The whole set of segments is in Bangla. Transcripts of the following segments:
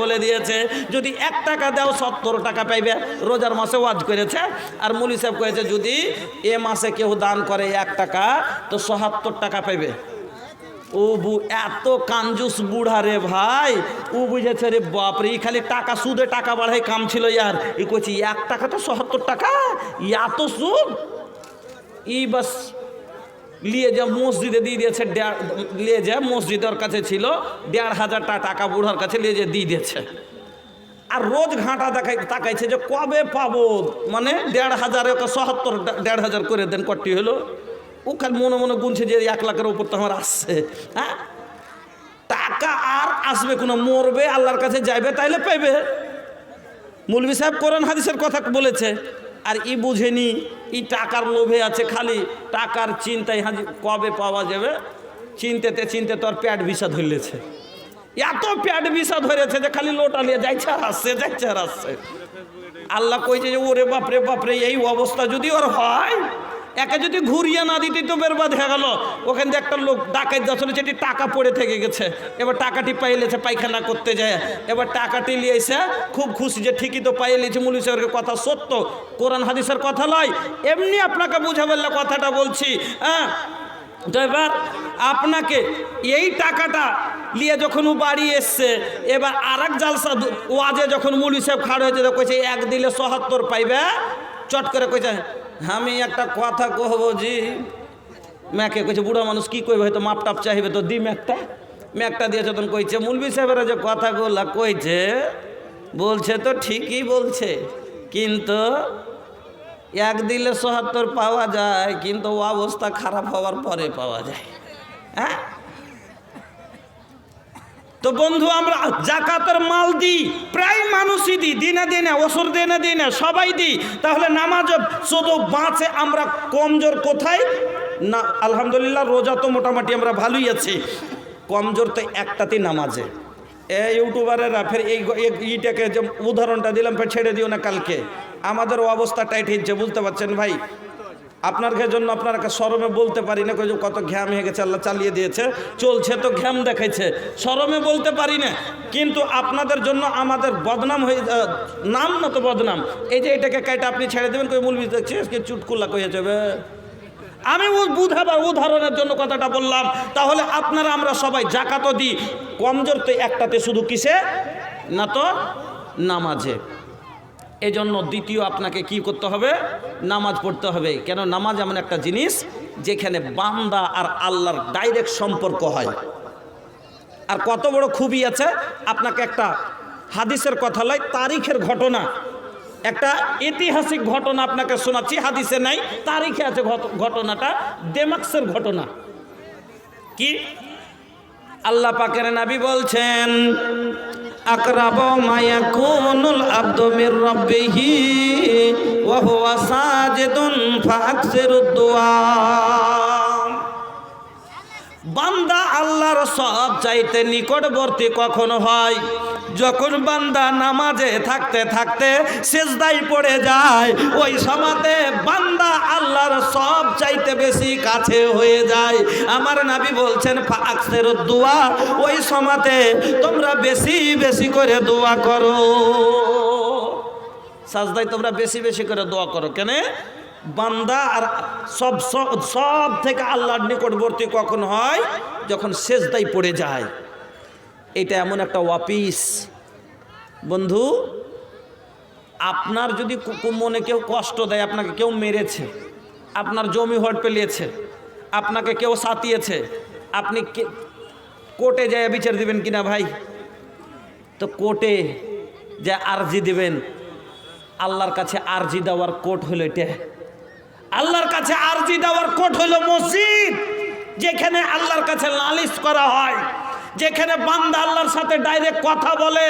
বলে দিয়েছে, যদি এক টাকা দাও, সত্তর টাকা পাইবে। রোজার মাসে ওয়াজ করেছে, আর মুলি সাহেব কয়েছে, যদি এ মাসে কেউ দান করে এক টাকা, তো সহাত্তর টাকা পাইবে। ও বু এত কাঞ্জুস বুড়া রে ভাই। ও বুঝেছে রে বাপরে খালি টাকা সুদে টাকা বাড়াই কাম ছিল ইয়ার। ই কইছি, এক টাকা তো সহাত্তর টাকা? এত সুদ? ই বাস নিয়ে যা মসজিদে দিয়ে দিয়েছে নিয়ে যা মসজিদের কাছে ছিল, দেড় হাজার টাকা বুড়ার কাছে নিয়ে যে দিয়ে দিয়েছে। আর রোজ ঘাঁটা দেখাই, তাকাইছে যে কবে পাবো? মানে দেড় হাজার সহাত্তর দেড় হাজার করে দেন, কটি হলো? ও খালি মনে মনে গুনছে যে এক লাখের উপর তো আমার আসছে হ্যাঁ? টাকা আর আসবে কোনো, মরবে, আল্লাহর কাছে যাইবে, তাইলে পাইবে। মুলবি সাহেব কোরআন হাদিসের কথা বলেছে। আর ই বুঝেনি, ই টাকার লোভে আছে খালি। টাকার চিন্তায় হাজি কবে পাওয়া যাবে? চিনতেতে চিনতে তোর প্যাট বিষা ধরলেছে। এত প্যাট বিষা ধরেছে যে খালি লোটা নিয়ে যাইছে আর আসছে, যাইছে আর আসছে। আল্লাহ কইছে যে, ওরে বাপরে বাপরে, এই অবস্থা যদি ওর হয় একে যদি ঘুরিয়ে না দিতে তো বেরবাদ হয়ে গেল। ওখান থেকে একটা লোক ডাকাই যাচ্ছিল যেটি টাকা পড়ে থেকে গেছে। এবার টাকাটি পাইলেছে পায়খানা করতে যায়। এবার টাকাটি লিয়েছে খুব খুশি যে ঠিকই তো পাইলেছে মুলি সাহেবের কথা সত্য, কোরআন হাদিসের কথা নয় এমনি আপনাকে বুঝাবেন কথাটা বলছি হ্যাঁ? তো এবার আপনাকে এই টাকাটা নিয়ে যখন ও বাড়ি এসছে, এবার আর এক জালসা ওয়াজে যখন মুলি সাহেব খাড় হয়েছে, তো কইছে, এক দিলে সহাত্তর পাইবে? চট করে কইছে আমি একটা কথা কহবো জি। ম্যাকে কইছে, বুড়ো মানুষ কি কইবে? হয়তো মাপ টাপ চাইবে তো দি ম্যাকটা ম্যাকটা দিয়েছে তখন কইছে, মুলবি সাহেবেরা যে কথাগুলা কইছে, বলছে তো ঠিকই বলছে, কিন্তু এক দিলে সহাত্তর পাওয়া যায়, কিন্তু অবস্থা খারাপ হওয়ার পরে পাওয়া যায়। হ্যাঁ? তো বন্ধু, আমরা জাকাতের মাল দিই, প্রায় মানুষই দিই, দিনে দিনে ওসর দিনে দিনে, সবাই দিই। তাহলে নামাজ শুধু বাঁচে আমরা কমজোর কোথায়? না, আলহামদুলিল্লাহ, রোজা তো মোটামুটি আমরা ভালোই আছি। কমজোর তো একটাতেই নামাজে। এই ইউটিউবারেরা ফের এই ইটাকে যে উদাহরণটা দিলাম, ফের ছেড়ে দিও না কালকে। আমাদের অবস্থা টাইট হচ্ছে বুঝতে পারছেন ভাই? আপনার জন্য আপনার সরমে বলতে পারি না যে কত ঘ্যাম হয়ে গেছে, আল্লাহ চালিয়ে দিয়েছে, চলছে তো ঘ্যাম দেখাইছে, সরমে বলতে পারি না, কিন্তু আপনাদের জন্য আমাদের বদনাম হয়ে নাম না তো বদনাম, এই যে এটাকে কাইটা আপনি ছেড়ে দেবেন, কই মূল দেখছি আজকে চুটকুল্লা কয়ে যাবে আমি বুঝাবার উদাহরণের জন্য কথাটা বললাম, তাহলে আপনারা আমরা সবাই জাকাতও দিই, কমজোর তো একটাতে শুধু কিসে? না তো নামাজে। এজন্য দ্বিতীয় আপনাকে কি করতে হবে? নামাজ পড়তে হবে। কেন? নামাজ এমন একটা জিনিস যেখানে বান্দা আর আল্লাহর ডাইরেক্ট সম্পর্ক হয়। আর কত বড় খুবই আছে, আপনাকে একটা হাদিসের কথা লয়, তারিখের ঘটনা। একটা ঐতিহাসিক ঘটনা আপনাকে শোনাচ্ছি, হাদিসে নাই, তারিখে আছে ঘট- ঘটনাটা, দেমাক্সের ঘটনা। কি? আল্লাহ পাকের নাবি বলছেন আকরাব মায়া কুনুল আব্দমির রব্বিহি ওয়া হুয়া সাজিদুন ফাকসিরুদ দুআ বান্দা আল্লাহর সব চাইতে নিকটবর্তী কখন হয়? যখন বান্দা নামাজে থাকতে থাকতে সেজদাই পড়ে যায়, ওই সমাতে বান্দা আল্লাহর সব চাইতে বেশি কাছে হয়ে যায়। আমার নাবি বলছেন ফাকসের দোয়া। ওই সমাতে তোমরা বেশি বেশি করে দোয়া করো। সাজদাই তোমরা বেশি বেশি করে দোয়া করো। কেন? বান্দা আর সব সব- থেকে আল্লাহর নিকটবর্তী কখন হয়? যখন সেজদাই পড়ে যায়। এটা এমন একটা ওয়াপিস। বন্ধু, আপনার যদি মনে কেউ কষ্ট দেয়, আপনাকে কেউ মেরেছে, আপনার জমি হট পেলিয়েছে, আপনাকে কেউ সাতিয়েছে, আপনি কোর্টে যায় বিচার দিবেন কিনা ভাই? তো কোর্টে যে আর্জি দিবেন, আল্লাহর কাছে আরজি দেওয়ার কোর্ট হলো এটা। আল্লাহর কাছে আরজি দেওয়ার কোট হলো মসজিদ, যেখানে আল্লাহর কাছে নালিশ করা হয়, যেখানে বান্দা আল্লাহর সাথে ডাইরেক্ট কথা বলে।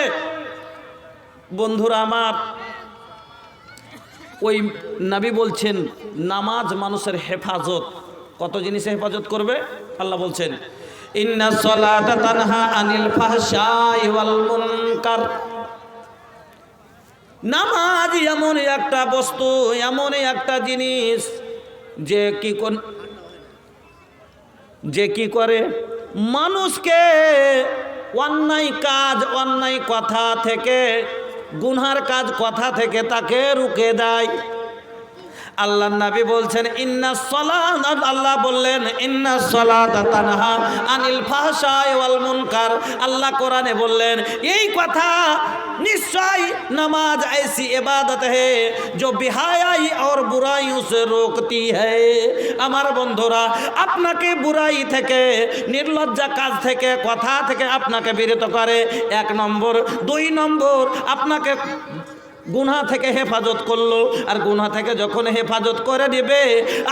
বন্ধুরা আমার, ওই নাবি বলছেন, নামাজ মানুষের হেফাজত। কত জিনিসে হেফাজত করবে? আল্লাহ বলছেন, ইন্না সলাতা তানহা আনিল ফাহশাই ওয়াল মুনকার। নামাজ এমন একটা বস্তু, এমন একটা জিনিস যে কি কোন যে কি করে? মানুষকে অন্যায় কাজ, অন্যায় কথা থেকে গুনহার কাজ কথা থেকে তাকে রুখে দেয়। আল্লাহ নবী বলছেন ইন্না সলাত আল্লাহ বললেন ইন্না সলাত তানহা আনিল ফাহশাই ওয়াল মুনকার আল্লাহ কোরআনে বললেন এই কথা নিশ্চয় নামাজ ऐसी इबादत है जो बिहाई और बुराइयों से रोकती है আমার বন্ধুরা আপনাকে বুরাই থেকে নির্লজ্জা কাজ থেকে কথা থেকে আপনাকে বিরত করে এক নম্বর দুই নম্বর আপনাকে গুনা থেকে হেফাজত করল। আর গুনা থেকে যখন হেফাজত করে দিবে,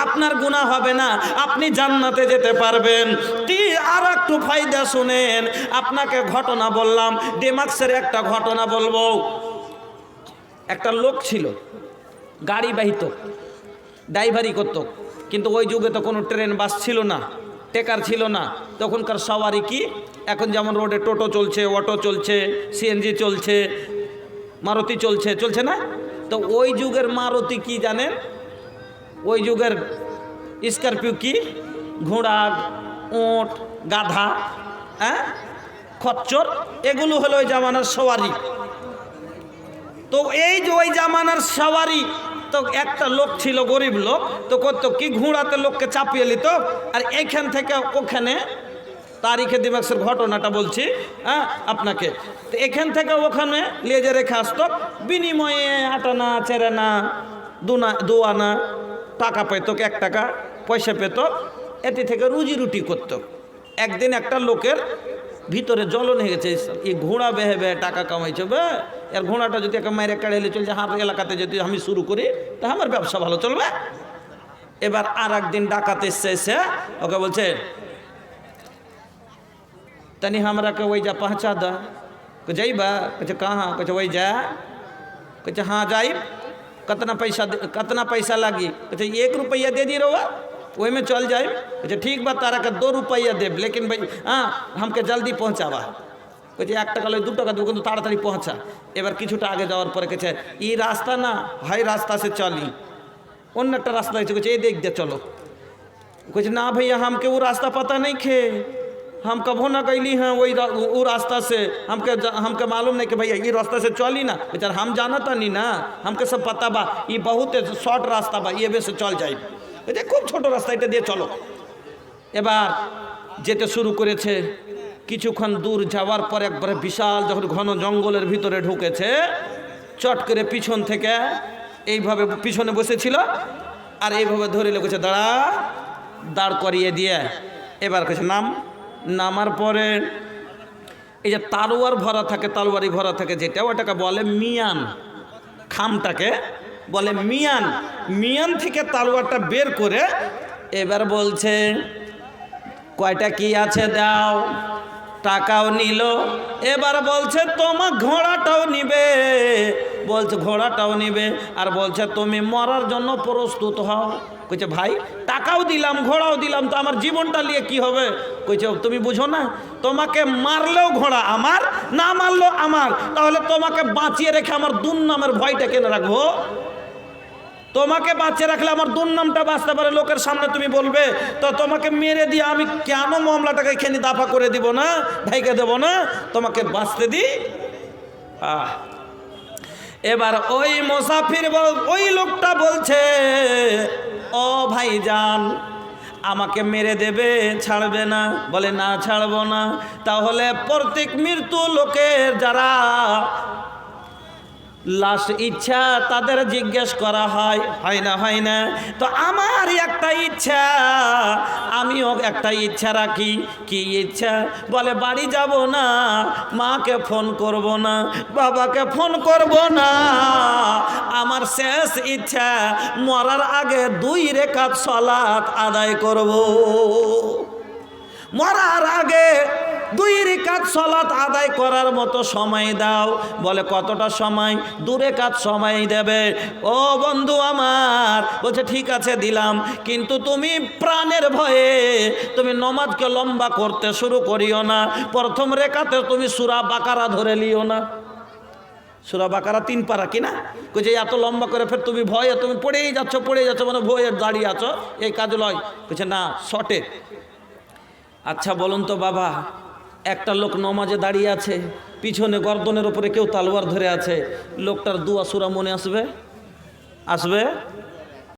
আপনার গুনাহ হবে না, আপনি জান্নাতে যেতে পারবেন। কি আর একটু ফায়দা শুনেন, আপনাকে ঘটনা বললাম, ডেমাক্সের একটা ঘটনা বলব। একটা লোক ছিল, গাড়ি বাহিত ড্রাইভারি করতো। কিন্তু ওই যুগে তো কোনো ট্রেন, বাস ছিল না, টেকার ছিল না। তখনকার সওয়ারি কি? এখন যেমন রোডে টোটো চলছে, অটো চলছে, সিএনজি চলছে মারুতি চলছে চলছে না? তো ওই যুগের মারুতি কি জানেন? ওই যুগের স্করপিও কি? ঘোড়া ওঁট গাধা হ্যাঁ? খচ্চর, এগুলো হলো ওই জামানার সওয়ারি। তো এই যে ওই জামানার সওয়ারি, তো একটা লোক ছিল গরিব লোক, তো করতো কি ঘোড়াতে লোককে চাপিয়ে নিত আর এইখান থেকে ওখানে তারিখে দিবাক্সের ঘটনাটা বলছি হ্যাঁ আপনাকে। তো এখান থেকে ওখানে লেজে রেখে আসতো, বিনিময়ে আটানা, চেরানা, দুনা দু আনা টাকা পেত, এক টাকা পয়সা পেত, এটি থেকে রুজি রুটি করতো। একদিন একটা লোকের ভিতরে জ্বলন হয়ে গেছে, এই ঘোড়া বেহে বেহে টাকা কামাইছে, বে, এর ঘোড়াটা যদি একটা মায়ের কাড়াইলে চলছে হাত এলাকাতে যদি আমি শুরু করি, তা আমার ব্যবসা ভালো চলবে। এবার আর একদিন ডাকাতে এসছে, এসে ওকে বলছে तनी हमरा के वही जा पहुँचा द को जइबा कहते कहाँ कहते वही जा कहते हाँ जाइब कितना पैसा दे- कितना पैसा लागी कहते एक रुपया दे दी रहुआ वही में चल जाइब कहते ठीक बा तारा के दो रुपया देब लेकिन भाई हाँ हमके जल्दी पहुँचावा কইছে এক টাকা লয় দু টাকা দেবো কিন্তু তাড়াতাড়ি পৌঁছা এবার কিছুটা আগে যাওয়ার পরে কেছে এই রাস্তা না হাই রাস্তা সে চলি অন্য একটা রাস্তা হয়েছে কইছে এই দেখ দে চলো कुछ ना भैया हमके वो रास्ता पता नहीं खे हम कभो ना गईली हैं वही रा- वो रास्ता से हमके जा- हमके मालूम नहीं कि भैया ये रास्ता से चली ना बेचार हम जाना था नहीं ना हमके सब पता बा ये बहुत शॉर्ट रास्ता बा ये वे से चल जाए এটা খুব ছোট রাস্তা এটা দিয়ে চলো এবার যেতে শুরু করেছে কিছুক্ষণ দূর যাওয়ার পর একবারে বিশাল যখন ঘন জঙ্গলের ভিতরে ঢুকেছে চট করে পিছন থেকে এইভাবে পিছনে বসেছিল আর এইভাবে ধরে লেগেছে দাঁড়া দাঁড় করিয়ে দিয়ে এবার কেছে নাম নামার পরে এই যে তারোয়ার ভরা থাকে, তালোয়ারি ভরা থাকে যেটা, ওটাকে বলে মিয়ান। খামটাকে বলে মিয়ান। মিয়ান থেকে তালোয়ারটা বের করে এবার বলছে, কয়টা কি আছে দাও? টাকাও নিল। এবার বলছে তোমার ঘোড়াটাও নিবে। বলছে, ঘোড়াটাও নিবে। আর বলছে, তুমি মরার জন্য প্রস্তুত হও। কইছে, ভাই, টাকাও দিলাম, ঘোড়াও দিলাম, তো আমার জীবনটা নিয়ে কি হবে? কইছে, তুমি বুঝো না, তোমাকে মারলেও ঘোড়া আমার, না মারলেও আমার। তাহলে তোমাকে বাঁচিয়ে রেখে আমার দুর্নামের ভয়টা কেন রাখব? তোমাকে বাঁচিয়ে রাখলে আমার দুর্নামটা বাঁচতে পারে, লোকের সামনে তুমি বলবে, তো তোমাকে মেরে দিয়ে আমি কেন মামলাটাকে এখানে দাফা করে দিব না ভাইকে দেব না? তোমাকে বাঁচতে দিই আহ। এবার ওই মোসাফির ওই লোকটা বলছে, ও ভাইজান, আমাকে মেরে দেবে, ছাড়বে না। বলে, না, ছাড়বো না। তাহলে প্রত্যেক মৃত্যু লোকের যারা লাস্ট ইচ্ছা তাদের জিজ্ঞেস করা হয় হয় না হয় না। তো আমার একটা ইচ্ছা, আমিও একটা ইচ্ছা রাখি। কি ইচ্ছা? বলে, বাড়ি যাব না, মাকে ফোন করব না, বাবাকে ফোন করব না। আমার শেষ ইচ্ছা, মরার আগে দুই রেখাত সলাৎ আদায় করব। মরার আগে দুই রেখাত সলাত আদায় করার মতো সময় দাও। বলে, কতটা সময়? দু রেখাত সময় দেবে। ও বন্ধু আমার। বলছে, ঠিক আছে, দিলাম। কিন্তু তুমি প্রাণের ভয়ে তুমি নমাজকে লম্বা করতে শুরু করিও না। প্রথম রেখাতে তুমি সুরা বাকারা ধরে লিও না। সুরা বাকারা তিন পারা কিনা কইছে এত লম্বা করে ফের তুমি ভয়ে তুমি পড়েই যাচ্ছ পড়েই যাচ্ছ মানে ভয়ে দাঁড়িয়ে আছো। এই কাজ লয়। কইছে, না শটে আচ্ছা বলুন তো বাবা একটা লোক নমাজে দাঁড়িয়ে আছে, পিছনে গর্দনের ওপরে কেউ তালোয়ার ধরে আছে, লোকটার দুয়া সুরা মনে আসবে? আসবে?